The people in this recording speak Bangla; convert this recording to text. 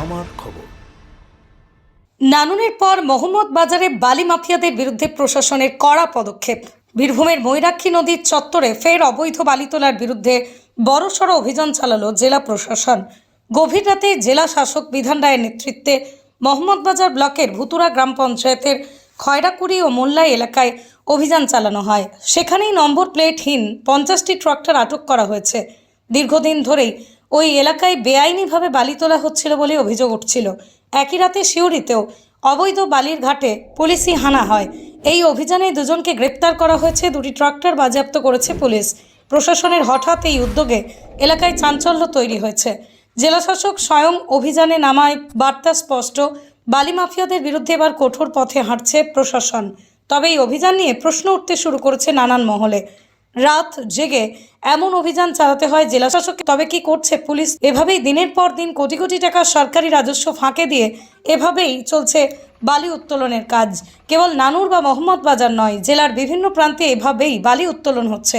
আমার খবর। নানুনের পর মোহাম্মদ বাজারে বালি মাফিয়াদের বিরুদ্ধে প্রশাসনের কড়া পদক্ষেপ। বীরভূমের ময়ূরাক্ষী নদীর চত্বরে ফের অবৈধ বালি তোলার বিরুদ্ধে বড়সড় অভিযান চালালো জেলা প্রশাসন। গভীর রাতে জেলা শাসক বিধান রায়ের নেতৃত্বে মোহাম্মদবাজার ব্লকের ভুতুরা গ্রাম পঞ্চায়েতের খয়রাকুড়ি ও মোল্লাই এলাকায় অভিযান চালানো হয়। সেখানেই নম্বর প্লেটহীন পঞ্চাশটি ট্রাক্টর আটক করা হয়েছে। দীর্ঘদিন ধরেই ওই এলাকায় বেআইনিভাবে বালি তোলা হচ্ছিল বলে অভিযোগ উঠছিল। একই রাতে শিউরিতেও অবৈধ বালির ঘাটে পুলিশি হানা হয়। এই অভিযানে দুজনকে গ্রেপ্তার করা হয়েছে। দুটি ট্রাক্টর বাজেয়াপ্ত করেছে পুলিশ। প্রশাসনের হঠাৎ এই উদ্যোগে এলাকায় চাঞ্চল্য তৈরি হয়েছে। জেলাশাসক স্বয়ং অভিযানে নামায় বার্তা স্পষ্ট। বালি মাফিয়াদের বিরুদ্ধে এবার কঠোর পথে হাঁটছে প্রশাসন। তবে এই অভিযান নিয়ে প্রশ্ন উঠতে শুরু করেছে নানান মহলে। রাত জেগে এমন অভিযান চালাতে হয় জেলা শাসককে তবে কি করছে পুলিশ? এভাবেই দিনের পর দিন কোটি কোটি টাকা সরকারি রাজস্ব ফাঁকে দিয়ে এভাবেই চলছে বালি উত্তোলনের কাজ। কেবল নানুর বা মোহাম্মদ বাজার নয়, জেলার বিভিন্ন প্রান্তে এভাবেই বালি উত্তোলন হচ্ছে।